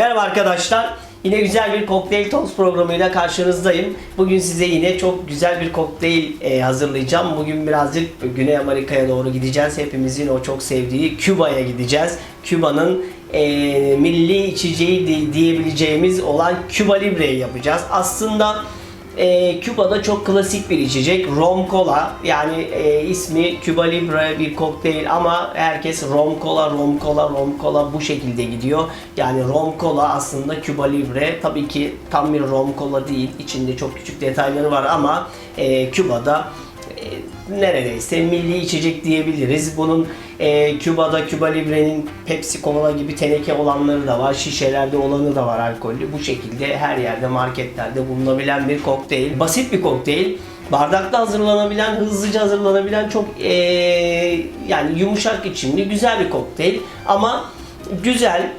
Merhaba arkadaşlar. Yine güzel bir kokteyl toz programıyla karşınızdayım. Bugün size yine çok güzel bir kokteyl e, hazırlayacağım. Bugün birazcık Güney Amerika'ya doğru gideceğiz. Hepimizin o çok sevdiği Küba'ya gideceğiz. Küba'nın e, milli içeceği di- diyebileceğimiz olan Küba Libre'yi yapacağız. Aslında e, Küba'da çok klasik bir içecek. Rom Cola. Yani e, ismi Cuba Libre bir kokteyl ama herkes Rom Cola, Rom Cola, Rom Cola bu şekilde gidiyor. Yani Rom Cola aslında Cuba Libre. Tabii ki tam bir Rom Cola değil. İçinde çok küçük detayları var ama e, Küba'da neredeyse milli içecek diyebiliriz. Bunun e, Küba'da Cuba Libre'nin Pepsi Cola gibi teneke olanları da var. Şişelerde olanı da var alkollü. Bu şekilde her yerde marketlerde bulunabilen bir kokteyl. Basit bir kokteyl. Bardakta hazırlanabilen, hızlıca hazırlanabilen çok e, yani yumuşak içimli güzel bir kokteyl. Ama güzel,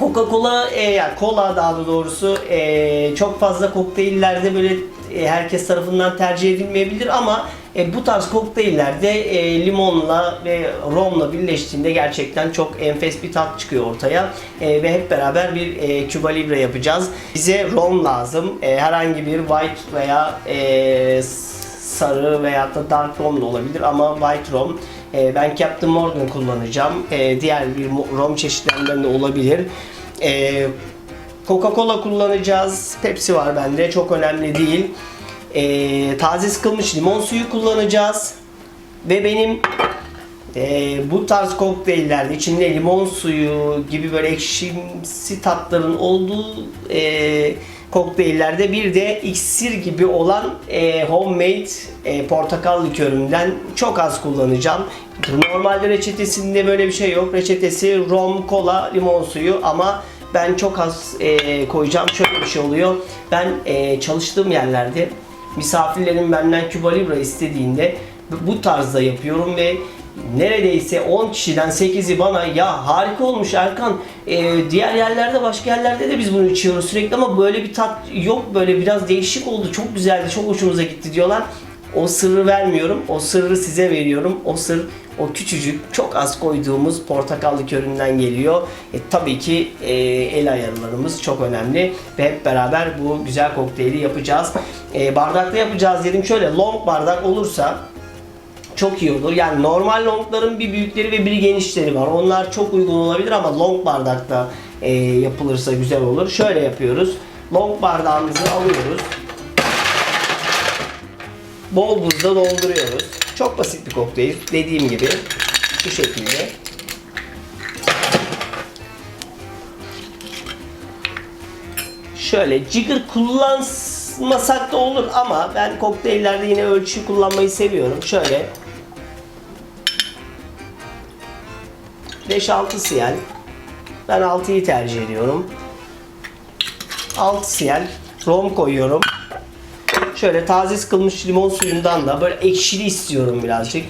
Coca-Cola e, yani kola daha doğrusu e, çok fazla kokteyllerde böyle e, herkes tarafından tercih edilmeyebilir ama e, bu tarz kokteyllerde e, limonla ve romla birleştiğinde gerçekten çok enfes bir tat çıkıyor ortaya E, ve hep beraber bir e, Cuba Libre yapacağız. Bize rom lazım. E, herhangi bir white veya e, sarı veya da dark rom da olabilir ama white rom. E, ben Captain Morgan kullanacağım. E, diğer bir rom çeşitlerinden de olabilir. E, Coca-Cola kullanacağız. Pepsi var bende. Çok önemli değil. E, taze sıkılmış limon suyu kullanacağız. Ve benim e, bu tarz kokteyllerde içinde limon suyu gibi böyle ekşimsi tatların olduğu e, kokteyllerde bir de iksir gibi olan e, homemade e, portakal liköründen çok az kullanacağım. Normalde reçetesinde böyle bir şey yok. Reçetesi rom, kola, limon suyu ama ben çok az e, koyacağım. Şöyle bir şey oluyor. Ben e, çalıştığım yerlerde misafirlerim benden Cuba Libre istediğinde bu tarzda yapıyorum ve neredeyse 10 kişiden 8'i bana ya harika olmuş Erkan e, diğer yerlerde başka yerlerde de biz bunu içiyoruz sürekli ama böyle bir tat yok böyle biraz değişik oldu çok güzeldi çok hoşumuza gitti diyorlar. O sırrı vermiyorum. O sırrı size veriyorum. O sır o küçücük çok az koyduğumuz portakal liköründen geliyor. E, tabii ki e, el ayarlarımız çok önemli ve hep beraber bu güzel kokteyli yapacağız. E, bardakta yapacağız dedim. Şöyle long bardak olursa çok iyi olur. Yani normal longların bir büyükleri ve bir genişleri var. Onlar çok uygun olabilir ama long bardakta e, yapılırsa güzel olur. Şöyle yapıyoruz. Long bardağımızı alıyoruz. Bol buzda dolduruyoruz. Çok basit bir kokteyl. Dediğim gibi şu şekilde. Şöyle jigger kullanmasak da olur ama ben kokteyllerde yine ölçü kullanmayı seviyorum. Şöyle 5-6 siyal. Ben 6'yı tercih ediyorum. 6 siyal rom koyuyorum. Şöyle taze sıkılmış limon suyundan da böyle ekşili istiyorum birazcık.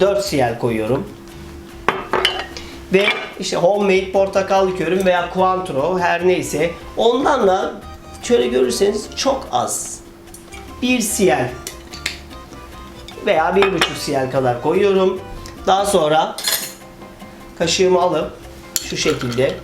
4 siyal koyuyorum. Ve işte homemade portakal likörüm veya Cointreau her neyse ondan da şöyle görürseniz çok az. 1 siyal veya 1,5 siyal kadar koyuyorum. Daha sonra kaşığımı alıp şu şekilde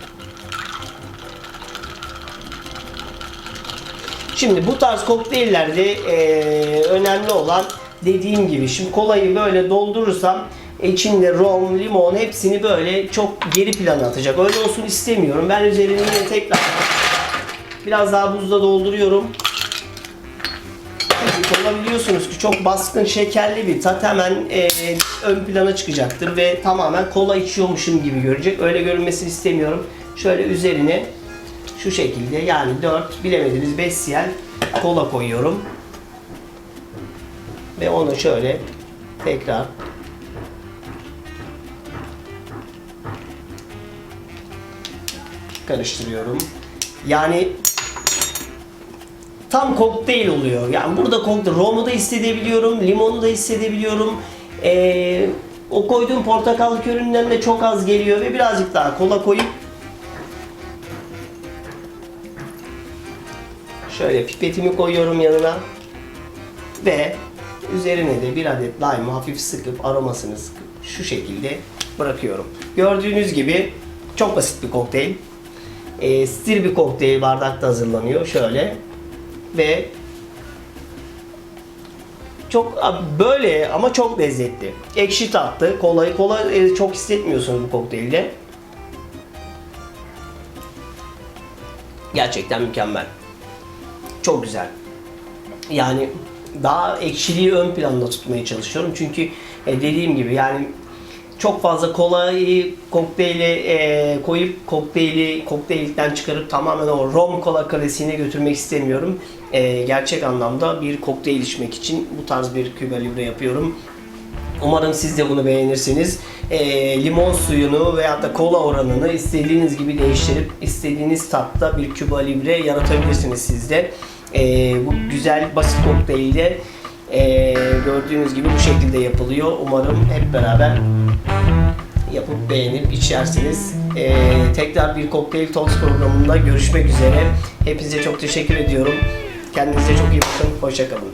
Şimdi bu tarz kokteyllerde eee, önemli olan dediğim gibi şimdi kolayı böyle doldurursam içinde rom, limon hepsini böyle çok geri plana atacak. Öyle olsun istemiyorum. Ben üzerine yine tekrar biraz daha buzla dolduruyorum. Kola biliyorsunuz ki çok baskın şekerli bir tat hemen eee, ön plana çıkacaktır ve tamamen kola içiyormuşum gibi görecek. Öyle görünmesini istemiyorum. Şöyle üzerine şu şekilde yani 4 bilemediniz 5 siyal kola koyuyorum. Ve onu şöyle tekrar karıştırıyorum. Yani tam kokteyl oluyor. Yani burada kokteyl, romu da hissedebiliyorum, limonu da hissedebiliyorum. Ee, o koyduğum portakal liköründen de çok az geliyor ve birazcık daha kola koyup Şöyle pipetimi koyuyorum yanına. Ve üzerine de bir adet lime'ı hafif sıkıp aromasını sıkıp şu şekilde bırakıyorum. Gördüğünüz gibi Çok basit bir kokteyl. E, stil bir kokteyl bardakta hazırlanıyor. Şöyle. Ve çok böyle ama çok lezzetli. Ekşi tatlı. Kolayı kola e, çok hissetmiyorsunuz bu kokteylde. Gerçekten mükemmel. Çok güzel. Yani daha ekşiliği ön planda tutmaya çalışıyorum. Çünkü e, dediğim gibi yani çok fazla kolayı kokteyle e, koyup kokteyli kokteyllikten çıkarıp tamamen o rom kola klasiğine götürmek istemiyorum. E, gerçek anlamda bir kokteyl içmek için bu tarz bir Cuba Libre yapıyorum. Umarım siz de bunu beğenirsiniz. E, limon suyunu veyahut da kola oranını istediğiniz gibi değiştirip istediğiniz tatta bir Cuba Libre yaratabilirsiniz siz de. E, bu güzel basit kokteylde e, gördüğünüz gibi bu şekilde yapılıyor. Umarım hep beraber yapıp beğenip içersiniz. E, tekrar bir Kokteyl Talks programında görüşmek üzere. Hepinize çok teşekkür ediyorum. Kendinize çok iyi bakın. Hoşçakalın.